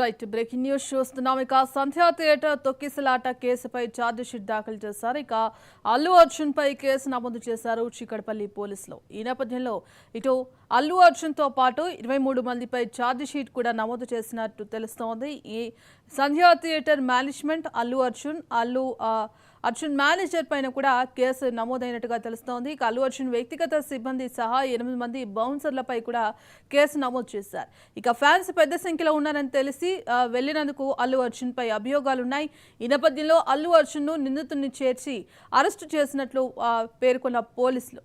Right breaking news చూస్తున్నాం. ఇక సంధ్యా theatre తొక్కిసలాట కేసుపై ఛార్జ్ షీట్ దాఖలు చేశారు. ఇక అల్లు అర్జున్ పై కేసు నమోదు చేశారు చిక్కడపల్లి పోలీసులు. ఈ నేపథ్యంలో ఇటు అల్లు అర్జున్తో పాటు ఇరవై మూడు మందిపై ఛార్జ్ షీట్ కూడా నమోదు చేసినట్టు తెలుస్తోంది. ఈ Sandhya theatre management Allu Arjun Allu Arjun manager పైన కూడా కేసు నమోదైనట్టుగా తెలుస్తోంది. ఇక అల్లు అర్జున్ వ్యక్తిగత సిబ్బంది సహా ఎనిమిది మంది బౌన్సర్లపై కూడా కేసు నమోదు చేశారు. ఇక ఫ్యాన్స్ పెద్ద సంఖ్యలో ఉన్నారని తెలిసి వెళ్ళినందుకు వెళ్ళినందుకు అల్లు అర్జున్ పై అభియోగాలున్నాయి. ఈ నేపథ్యంలో అల్లు అర్జున్ను నిందితుడిని చేర్చి అరెస్టు చేసినట్లు పేర్కొన్న పోలీసులు.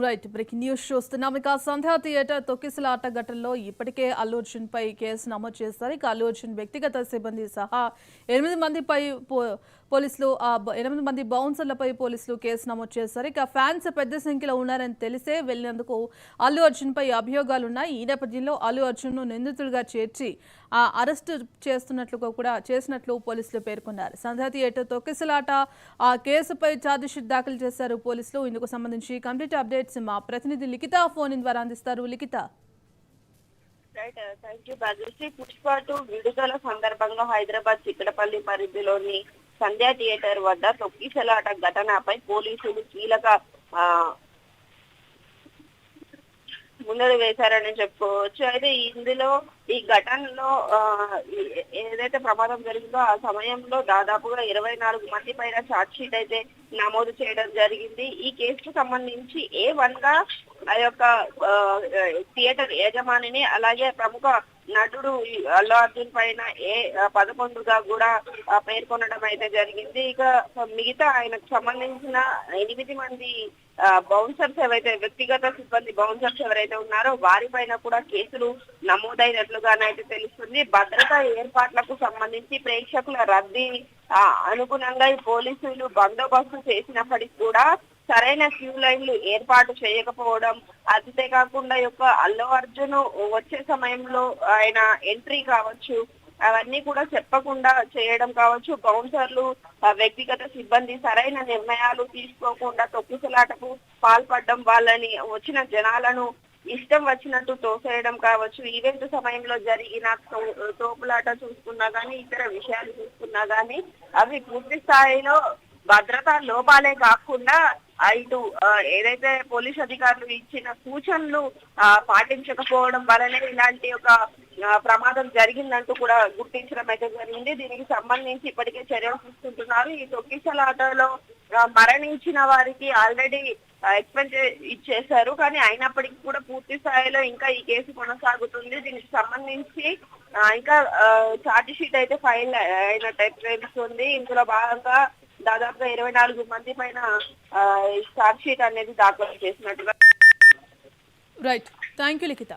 రైట్ బ్రేకింగ్ న్యూస్ చూస్తున్నాం. ఇక సంధ్యా థియేటర్ తొక్కిసలాట ఘటనలో ఇప్పటికే అల్లు అర్జున్ పై కేసు నమోదు చేస్తారు. ఇక అల్లు అర్జున్ వ్యక్తిగత సిబ్బంది సహా ఎనిమిది మందిపై పోలీసులు ఆ ఎనిమిది మంది బౌన్సర్లపై పోలీసులు కేసు నమోదు చేశారు ఇక ఫ్యాన్స్ పెద్ద సంఖ్యలో ఉన్నారని తెలిసే వెళ్ళినందుకు అల్లు అర్జున్పై అభియోగాలు ఉన్నాయి ఈ నేపథ్యంలో అల్లు అర్జున్ను నిందితుడిగా చేర్చి ఆ అరెస్టు చేస్తున్నట్లుగా కూడా చేసినట్లు పోలీసులు పేర్కొన్నారు. సంధ్యా థియేటర్ తొక్కిసలాట ఆ కేసుపై ఛార్జిషీట్ దాఖలు చేశారు పోలీసులు. ఇందుకు సంబంధించి కంప్లీట్ అప్డేట్స్ మా ప్రతినిధి లిఖిత ఫోన్ ఇన్ ద్వారా అందిస్తారు. Likhitha. Right you uh, Pushpa two విడుదల సందర్భంగా హైదరాబాద్ చిక్కడపల్లి పరిధిలోని సంధ్యా థియేటర్ వద్ద తొక్కిసలాట ఘటనపై పోలీసులు కీలక ఆ, ముందడు వేశారని చెప్పుకోవచ్చు. అయితే ఇందులో ఈ ఘటనలో ఆ, ఏదైతే ప్రమాదం జరిగిందో ఆ సమయంలో దాదాపుగా ఇరవై నాలుగు మంది పైన ఛార్జ్ షీట్ అయితే నమోదు చేయడం జరిగింది. ఈ కేసుకు సంబంధించి ఏ వన్గా ఆ యొక్క థియేటర్ యజమానిని అలాగే ప్రముఖ నటుడు అల్లు అర్జున్ పైన ఏ పదకొండుగా కూడా పేర్కొనడం అయితే జరిగింది. ఇక మిగతా ఆయనకు సంబంధించిన ఎనిమిది మంది బౌన్సర్స్ ఎవరైతే వ్యక్తిగత సిబ్బంది బౌన్సర్స్ ఎవరైతే ఉన్నారో వారిపైన కూడా కేసులు నమోదైనట్లుగానైతే తెలుస్తుంది. భద్రతా ఏర్పాట్లకు సంబంధించి ప్రేక్షకుల రద్దీ అనుగుణంగా ఈ పోలీసులు బందోబస్తు చేసినప్పటికీ కూడా సరైన క్యూ లైన్లు ఏర్పాటు చేయకపోవడం అంతే కాకుండా యొక్క అల్లు అర్జున్ వచ్చే సమయంలో ఆయన ఎంట్రీ కావచ్చు అవన్నీ కూడా చెప్పకుండా చేయడం కావచ్చు బౌన్సర్లు వ్యక్తిగత సిబ్బంది సరైన నిర్ణయాలు తీసుకోకుండా తొక్కిసలాటకు పాల్పడడం వాళ్ళని వచ్చిన జనాలను ఇష్టం వచ్చినట్టు తోసేయడం కావచ్చు ఈవెంట్ సమయంలో జరిగిన తోపులాట చూసుకున్నా గానీ ఇతర విషయాలు చూసుకున్నా గానీ అవి పూర్తి స్థాయిలో భద్రతా లోపాలే కాకుండా ఇటు ఏదైతే పోలీస్ అధికారులు ఇచ్చిన సూచనలు పాటించకపోవడం వలనే ఇలాంటి ఒక ప్రమాదం జరిగిందంటూ కూడా గుర్తించడం అయితే జరిగింది. దీనికి సంబంధించి ఇప్పటికే చర్యలు తీసుకుంటున్నారు. ఈ తొక్కిసలాటలో మరణించిన వారికి ఆల్రెడీ ఎక్స్పెన్స్ ఇచ్చేశారు. కానీ అయినప్పటికీ కూడా పూర్తి స్థాయిలో ఇంకా ఈ కేసు కొనసాగుతుంది. దీనికి సంబంధించి ఇంకా ఛార్జ్ షీట్ అయితే ఫైల్ అయినట్టు తెలుస్తుంది. ఇందులో భాగంగా దాదాపుగా ఇరవై నాలుగు మంది పైన ఛార్జ్ షీట్ అనేది దాఖలు చేసినట్టుగా రైట్ థ్యాంక్ యూ లిఖిత